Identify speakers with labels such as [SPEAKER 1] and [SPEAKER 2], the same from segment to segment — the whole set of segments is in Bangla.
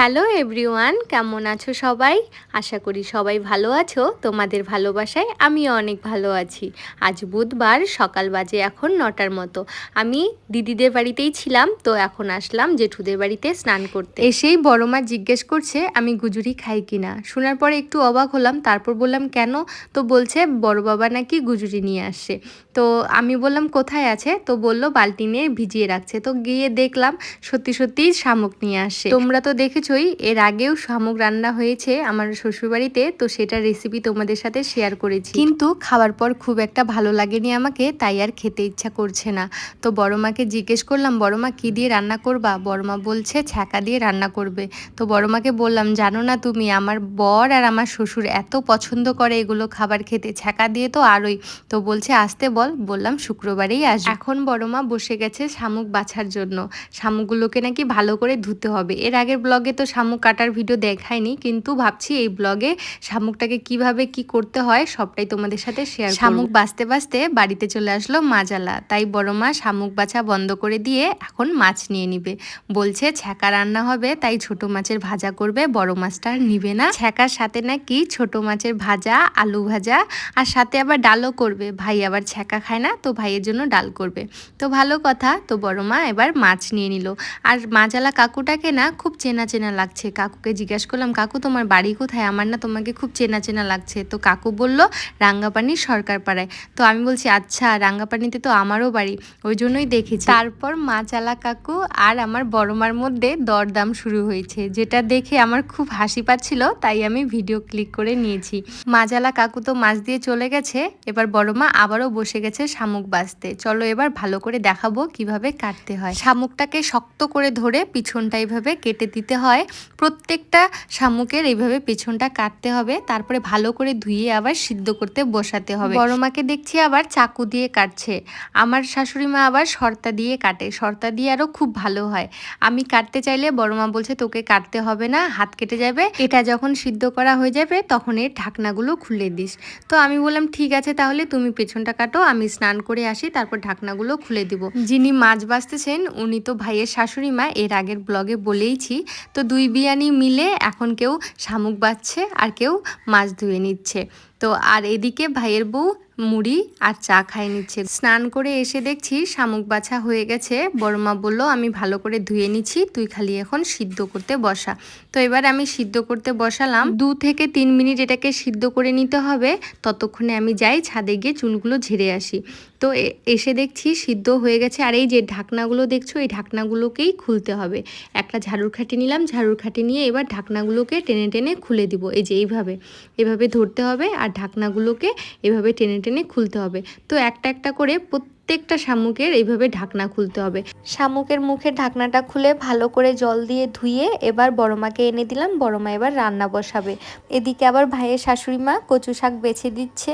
[SPEAKER 1] হ্যালো এভরিওয়ান, কেমন আছো সবাই? আশা করি সবাই ভালো আছো। তোমাদের ভালোবাসায় আমিও অনেক ভালো আছি। আজ বুধবার, সকাল বাজে এখন নটার মতো। আমি দিদিদের বাড়িতেই ছিলাম, তো এখন আসলাম জেঠুদের বাড়িতে স্নান করতে। এসেই বড় মা জিজ্ঞেস করছে, আমি গুজুরি খাই কিনা শোনার পরে একটু অবাক হলাম, তারপর বললাম, কেন? তো বলছে, বড় বাবা নাকি গুজুরি নিয়ে আসছে তো আমি বললাম, কোথায় আছে? তো বলল, বালতি নিয়ে ভিজিয়ে রাখছে। তো গিয়ে দেখলাম, সত্যি সত্যিই শামুক নিয়ে আসছে তোমরা তো দেখেছই এর আগেও শামুক রান্না হয়েছে আমার শ্বশুরবাড়িতে, তো সেটার রেসিপি তোমাদের সাথে শেয়ার করেছি। কিন্তু খাওয়ার পর খুব একটা ভালো লাগেনি আমাকে, তাই আর খেতে ইচ্ছা করছে না। তো বড় মাকে জিজ্ঞেস করলাম বড় মা কী দিয়ে রান্না করবা? বড় মা বলছে, ছ্যাঁকা দিয়ে রান্না করবে। তো বড় মাকে বললাম, জানো না তুমি, আমার বর আর আমার শ্বশুর এত পছন্দ করে এগুলো খাবার খেতে, ছ্যাঁকা দিয়ে তো আরোই। তো বলছে, আসতে বল। বললাম, শুক্রবারেই আস এখন বড় মা বসে গেছে শামুক বাছার জন্য। শামুকগুলোকে নাকি ভালো করে ধুতে হবে। এর আগের ব্লগে তো শামুক কাটার ভিডিও দেখায়নি কিন্তু ভাবছি এই ব্লগে শামুকটাকে কীভাবে কি করতে হয় সবটাই তোমাদের সাথে শেয়ার শামুক বাঁচতে বাঁচতে বাড়িতে চলে আসলো মাজালা। তাই বড় মা শামুক বাছা বন্ধ করে দিয়ে এখন মাছ নিয়ে নিবে। বলছে ছ্যাঁকা রান্না হবে তাই ছোট মাছের ভাজা করবে বড় মাছটা আর নিবে না। ছ্যাঁকার সাথে নাকি ছোট মাছের ভাজা আলু ভাজা আর সাথে আবার ডালও করবে। ভাই আবার ছ্যাঁকা খায় না তো ভাইয়ের জন্য ডাল করবে। তো ভালো কথা তো বড় মা এবার মাছ নিয়ে নিল। আর মাজালা কাকুটাকে না খুব চেনা চেনা লাগছে। কাকুকে জিজ্ঞাসা করলাম, কাকু, তোমার বাড়ি কোথায়? আমার না তোমাকে খুব চেনা চেনা লাগছে। তো কাকু বলল, রাঙ্গাপানি সরকার পাড়ায় তো আমি বলছি আচ্ছা রাঙ্গাপানিতে তো আমারও বাড়ি। ওই জন্যই দেখেছি। তারপর মাচালা কাকু আর আমার বড়মার মধ্যে দরদাম শুরু হয়েছে, যেটা দেখে আমার খুব হাসি পাচ্ছিল, তাই আমি ভিডিও ক্লিক করে নিয়েছি। মাজালা কাকু তো মাছ দিয়ে চলে গেছে, এবার বড় মা আবারও বসে গেছে শামুক বাঁচতে। চলো এবার ভালো করে দেখাবো কীভাবে কাটতে হয়। শামুকটাকে শক্ত করে ধরে পিছনটা এইভাবে কেটে দিতে হয়। প্রত্যেকটা শামুকের এইভাবে পেছনটা কাটতে হবে তারপরে ভালো করে ধুয়ে আবার সিদ্ধ করতে বসাতে হবে। বড় মাকে দেখছি আবার চাকু দিয়ে কাটছে। আমার শাশুড়ি মা আবার শর্তা দিয়ে কাটে। শর্তা দিয়ে আরও খুব ভালো হয়। আমি কাটতে চাইলে বড় মা বলছে তোকে কাটতে হবে না হাত কেটে যাবে। এটা যখন সিদ্ধ করা হয়ে যাবে তখন এর ঢাকনাগুলো খুলে দিস। তো আমি বললাম ঠিক আছে তাহলে তুমি পেছনটা কাটো আমি স্নান করে আসি তারপর ঢাকনাগুলো খুলে দিব। যিনি মাছ বাঁচতেছেন উনি তো ভাইয়ের শাশুড়ি মা এর আগের ব্লগে বলেইছি। তো দুই বিয়ানি মিলে এখন কেউ শামুক বাচ্ছে আর কেউ মাছ ধুয়ে নিচ্ছে। তো আর এদিকে ভাইয়ের বউ মুড়ি আর চা খাই নিচ্ছে। স্নান করে এসে দেখছি শামুক বাছা হয়ে গেছে। বড়মা বলল, আমি ভালো করে ধুয়ে নিচ্ছি, তুই খালি এখন সিদ্ধ করতে বসা। তো এবার আমি সিদ্ধ করতে বসালাম। দু থেকে তিন মিনিট এটাকে সিদ্ধ করে নিতে হবে। ততক্ষণে আমি যাই ছাদে গিয়ে চুলগুলো ঝেড়ে আসি। তো এসে দেখছি সিদ্ধ হয়ে গেছে। আর এই যে ঢাকনাগুলো দেখছ, এই ঢাকনাগুলোকেই খুলতে হবে। একটা ঝাড়ুর খাটি নিলাম, ঝাড়ুর খাটি নিয়ে এবার ঢাকনাগুলোকে টেনে টেনে খুলে দিব। এই যে এইভাবে, এভাবে ধরতে হবে। আর ঢাকনাগুলোকে এভাবে টেনে টেনে খুলতে হবে। তো একটা একটা করে প্রত্যেকটা শামুকের এইভাবে ঢাকনা খুলতে হবে। শামুকের মুখের ঢাকনাটা খুলে ভালো করে জল দিয়ে ধুয়ে এবার বড়মাকে এনে দিলাম। বড় মা এবার রান্না বসাবে। এদিকে আবার ভাইয়ের শাশুড়ি মা কচু শাক বেছে দিচ্ছে।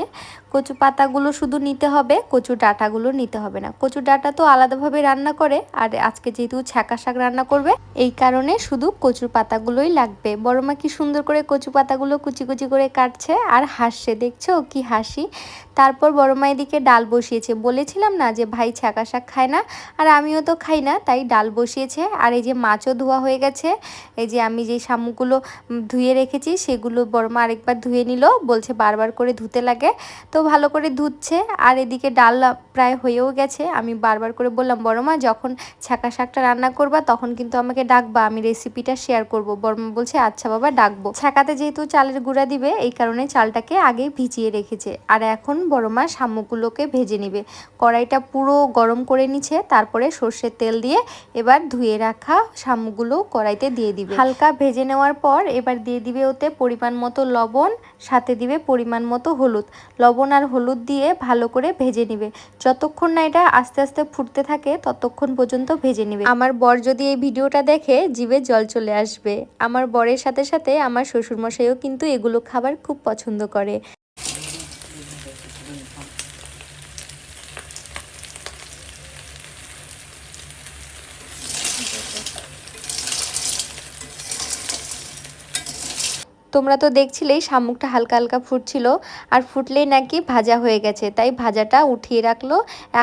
[SPEAKER 1] কচু পাতাগুলো শুধু নিতে হবে, কচু ডাটাগুলো নিতে হবে না। কচু ডাটা তো আলাদাভাবে রান্না করে, আর আজকে যেহেতু ছ্যাঁকা শাক রান্না করবে, এই কারণে শুধু কচুর পাতাগুলোই লাগবে। বড় মা কি সুন্দর করে কচু পাতাগুলো কুচি কুচি করে কাটছে, আর হাসছে, দেখছ কি হাসি? তারপর বড় মা এদিকে ডাল বসিয়েছে। বলেছিলাম না যে ভাই ছ্যাঁকা শাক খায় না, আর আমিও তো খাই না, তাই ডাল বসিয়েছে। আর এই যে মাছও ধোয়া হয়ে গেছে, এই যে আমি যে শামুকগুলো ধুয়ে রেখেছি, সেগুলো বড় মা আরেকবার ধুয়ে নিল, বলছে বারবার করে ধুতে লাগে। তো ভালো করে ধুচ্ছে, আর এদিকে ডাল প্রায় হয়েও গেছে। আমি বারবার করে বললাম বড় মা যখন ছ্যাঁকা শাকটা রান্না করবা, তখন কিন্তু আমাকে ডাকবা, আমি রেসিপিটা শেয়ার করব। বড় মা বলছে আচ্ছা বাবা, ডাকবো। ছ্যাঁকাতে যেহেতু চালের গুঁড়া দিবে, এই কারণে চালটাকে আগে ভিজিয়ে রেখেছে। আর এখন বড় মা শামুকগুলোকে ভেজে নিবে। কড়াইটা পুরো গরম করে নিচ্ছে, তারপরে সর্ষের তেল দিয়ে এবার ধুয়ে রাখা শামুকগুলো কড়াইতে দিয়ে দিবে। হালকা ভেজে নেওয়ার পর এবার দিয়ে দিবে ওতে পরিমাণ মতো লবণ, সাথে দিবে পরিমাণ মতো হলুদ। লবণ আর হলুদ দিয়ে ভালো করে ভেজে নিবে। যতক্ষণ না এটা আস্তে আস্তে ফুটতে থাকে, ততক্ষণ পর্যন্ত ভেজে নিবে। আমার বর যদি এই ভিডিওটা দেখে, জিভে জল চলে আসবে। আমার বরের সাথে সাথে আমার শ্বশুরমশাইও কিন্তু এগুলো খাবার খুব পছন্দ করে। তোমরা তো দেখছিলেই শামুকটা হালকা হালকা ফুটছিল আর ফুটলেই নাকি ভাজা হয়ে গেছে। তাই ভাজাটা উঠিয়ে রাখল।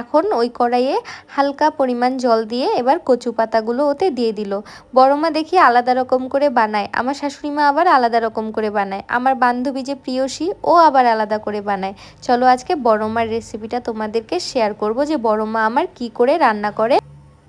[SPEAKER 1] এখন ওই কড়াইয়ে হালকা পরিমাণ জল দিয়ে এবার কচু পাতাগুলো ওতে দিয়ে দিল। বড় মা দেখি আলাদা রকম করে বানায়। আমার শাশুড়ি মা আবার আলাদা রকম করে বানায়। আমার বান্ধবী যে প্রিয়সী, ও আবার আলাদা করে বানায়। চলো আজকে বড় মার রেসিপিটা তোমাদেরকে শেয়ার করব যে বড় মা আমার কি করে রান্না করে।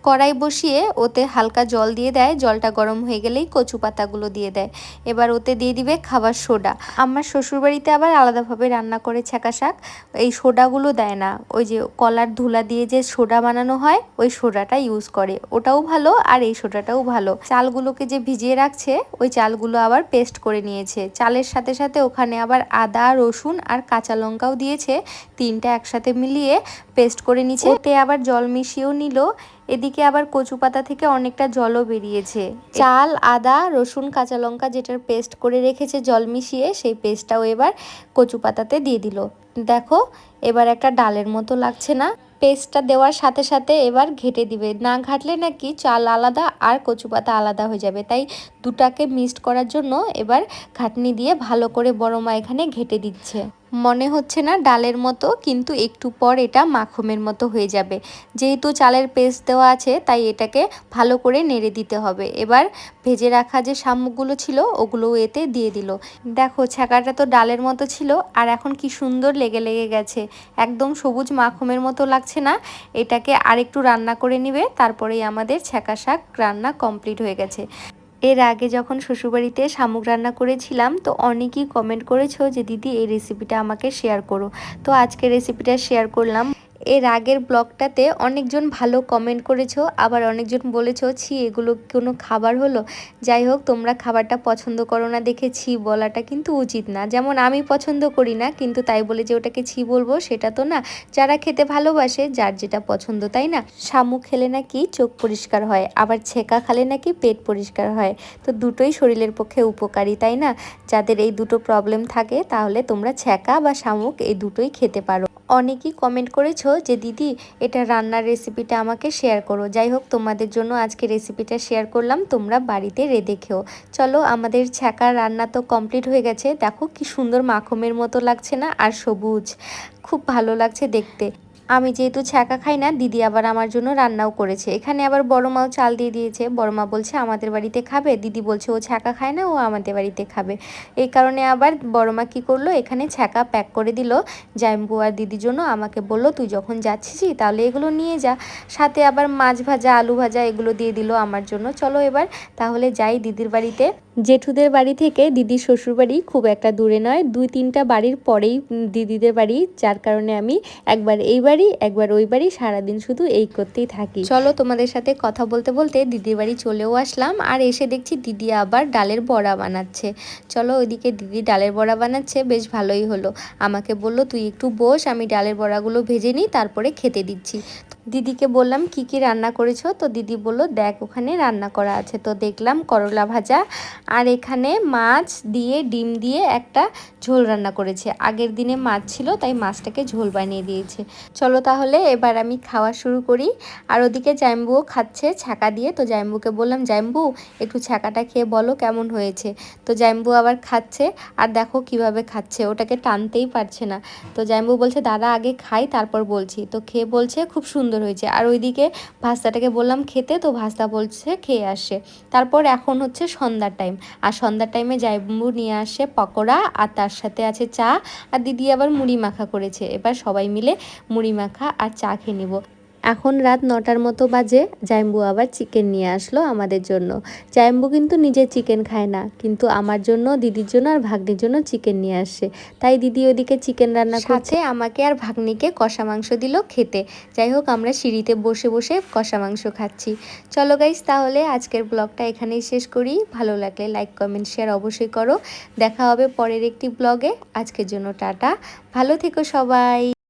[SPEAKER 1] কড়াই বসিয়ে ওতে হালকা জল দিয়ে দেয়। জলটা গরম হয়ে গেলেই কচু পাতাগুলো দিয়ে দেয়। এবার ওতে দিয়ে দিবে খাবার সোডা। আমার শ্বশুরবাড়িতে আবার আলাদাভাবে রান্না করে ছ্যাঁকা শাক। এই সোডাগুলো দেয় না। ওই যে কলার ধুলা দিয়ে যে সোডা বানানো হয়, ওই সোডাটা ইউজ করে। ওটাও ভালো আর এই সোডাটাও ভালো। চালগুলোকে যে ভিজিয়ে রাখছে, ওই চালগুলো আবার পেস্ট করে নিয়েছে। চালের সাথে সাথে ওখানে আবার আদা, রসুন আর কাঁচা লঙ্কাও দিয়েছে। তিনটা একসাথে মিলিয়ে পেস্ট করে নিচ্ছে ওতে আবার জল মিশিয়েও নিল। এদিকে আবার কচু পাতা থেকে অনেকটা জলও বেরিয়েছে। চাল, আদা, রসুন, কাঁচা লঙ্কা যেটার পেস্ট করে রেখেছে জল মিশিয়ে, সেই পেস্টটাও এবার কচু পাতাতে দিয়ে দিল। দেখো, এবার একটা ডালের মতো লাগছে না। পেস্টটা দেওয়ার সাথে সাথে এবার ঘেটে দিবে। না ঘাটলে নাকি চাল আলাদা আর কচু পাতা আলাদা হয়ে যাবে। তাই দুটাকে মিক্সড করার জন্য এবার ঘাটনি দিয়ে ভালো করে বড় মা এখানে ঘেটে দিচ্ছে। মনে হচ্ছে না ডালের মতো, কিন্তু একটু পর এটা মাখমের মতো হয়ে যাবে। যেহেতু চালের পেস্ট দেওয়া আছে, তাই এটাকে ভালো করে নেড়ে দিতে হবে। এবার ভেজে রাখা যে শামুকগুলো ছিল, ওগুলো এতে দিয়ে দিল। দেখো ছাকাটা তো ডালের মতো ছিল, আর এখন কি সুন্দর লেগে লেগে গেছে। একদম সবুজ মাখমের মতো লাগছে না। এটাকে আরেকটু রান্না করে নিবে, তারপরেই আমাদের ছ্যাঁকা শাক রান্না কমপ্লিট হয়ে গেছে। এর আগে যখন শ্বশুরবাড়িতে শামুক রান্না করেছিলাম, তো অনেকেই কমেন্ট করেছ যে, দিদি, এই রেসিপিটা আমাকে শেয়ার করো। তো আজকে রেসিপিটা শেয়ার করলাম। এর আগের ব্লগটাতে অনেকজন ভালো কমেন্ট করেছ, আবার অনেকজন বলেছ, ছি, এগুলো কোনো খাবার হলো? যাই হোক, তোমরা খাবারটা পছন্দ করো না দেখে ছি বলাটা কিন্তু উচিত না। যেমন আমি পছন্দ করি না, কিন্তু তাই বলে যে ওটাকে ছি বলব, সেটা তো না। যারা খেতে ভালোবাসে, যার যেটা পছন্দ তাই না। শামুক খেলে নাকি চোখ পরিষ্কার হয়, আবার ছেঁকা খালে নাকি পেট পরিষ্কার হয়। তো দুটোই শরীরের পক্ষে উপকারী, তাই না? যাদের এই দুটো প্রবলেম থাকে, তাহলে তোমরা ছেঁকা বা শামুক এই দুটোই খেতে পারো। অনেকেই কমেন্ট করেছ যে, দিদি, এটা রান্নার রেসিপিটা আমাকে শেয়ার করো। যাই হোক তোমাদের জন্য আজকে রেসিপিটা শেয়ার করলাম। তোমরা বাড়িতে রে দেখেও চলো, আমাদের ছ্যাঁকা রান্না তো কমপ্লিট হয়ে গেছে। দেখো, কি সুন্দর মাখমের মতো লাগছে না? আর সবুজ। খুব ভালো লাগছে দেখতে। আমি যেহেতু ছ্যাঁকা খাই না, দিদি আবার আমার জন্য রান্নাও করেছে। এখানে আবার বড় মাও চাল দিয়ে দিয়েছে। বড় মা বলছে, আমাদের বাড়িতে খাবে? দিদি বলছে, ও ছ্যাঁকা খায় না, ও আমাদের বাড়িতে খাবে। এই কারণে আবার বড় মা কী করল, এখানে ছ্যাঁকা প্যাক করে দিল। জাইম্বু আর দিদির জন্য আমাকে বলল, তুই যখন যাচ্ছিস, তাহলে এগুলো নিয়ে যা। সাথে আবার মাছ ভাজা, আলু ভাজা, এগুলো দিয়ে দিল আমার জন্য। চলো এবার, তাহলে যাই দিদির বাড়িতে। জেঠুদের বাড়ি থেকে দিদির শ্বশুরবাড়ি খুব একটা দূরে নয়। দুই তিনটা বাড়ির পরেই দিদিদের বাড়ি, যার কারণে আমি একবার এই বাড়ি, একবার ওই বাড়ি, সারাদিন শুধু এই করতেই থাকি। চলো তোমাদের সাথে কথা বলতে বলতে দিদির বাড়ি চলেও আসলাম আর এসে দেখছি দিদি আবার ডালের বড়া বানাচ্ছে। চলো ওইদিকে দিদি ডালের বড়া বানাচ্ছে, বেশ ভালোই হলো। আমাকে বলল, তুই একটু বস, আমি ডালের বড়াগুলো ভেজে নিই, তারপরে খেতে দিচ্ছি। দিদিকে বললাম, কি কি রান্না করেছ? তো দিদি বলল, দেখ, ওখানে রান্না করা আছে। তো দেখলাম করলা ভাজা আর এখানে মাছ দিয়ে, ডিম দিয়ে একটা ঝোল রান্না করেছে। আগের দিনে মাছ ছিল, তাই মাছটাকে ঝোল বানিয়ে দিয়েছে। চলো তাহলে এবার আমি খাওয়া শুরু করি। আর ওদিকে জাম্বুও খাচ্ছে ছাকা দিয়ে। তো জাম্বুকে বললাম জাম্বু একটু ছাকাটা খেয়ে বলো কেমন হয়েছে? তো জাম্বু আবার খাচ্ছে। আর দেখো কীভাবে খাচ্ছে, ওটাকে টানতেই পারছে না। তো জাম্বু বলছে, দাদা, আগে খাই, তারপর বলছি। তো খেয়ে বলছে, খুব সুন্দর হয়েছে। আর ওইদিকে ভাস্তাটাকে বললাম, খেতে? তো ভাস্তা বলছে, খেয়ে আসে। তারপর এখন হচ্ছে সন্ধ্যার টাইম আর সন্ধ্যার টাইমে জাইবু নিয়ে আসে পকোড়া, আর তার সাথে আছে চা। আর দিদি আবার মুড়ি মাখা করেছে। এবার সবাই মিলে মুড়ি মাখা আর চা খেয়ে নিব। এখন রাত নটার মতো বাজে জাইম্বু আবার চিকেন নিয়ে আসলো আমাদের জন্য। জাইম্বু কিন্তু নিজে চিকেন খায় না কিন্তু আমার জন্য দিদির জন্য আর ভাগ্নির জন্য চিকেন নিয়ে আসে। তাই দিদি ওদিকে চিকেন রান্না করছে। আমাকে আর ভাগ্নিকে কষা মাংস দিল খেতে। যাই হোক আমরা সিঁড়িতে বসে বসে কষা মাংস খাচ্ছি। চলো গাইস তাহলে আজকের ব্লগটা এখানেই শেষ করি। ভালো লাগলে লাইক কমেন্ট শেয়ার অবশ্যই করো। দেখা হবে পরের একটি ব্লগে আজকের জন্য টাটা। ভালো থেকো সবাই।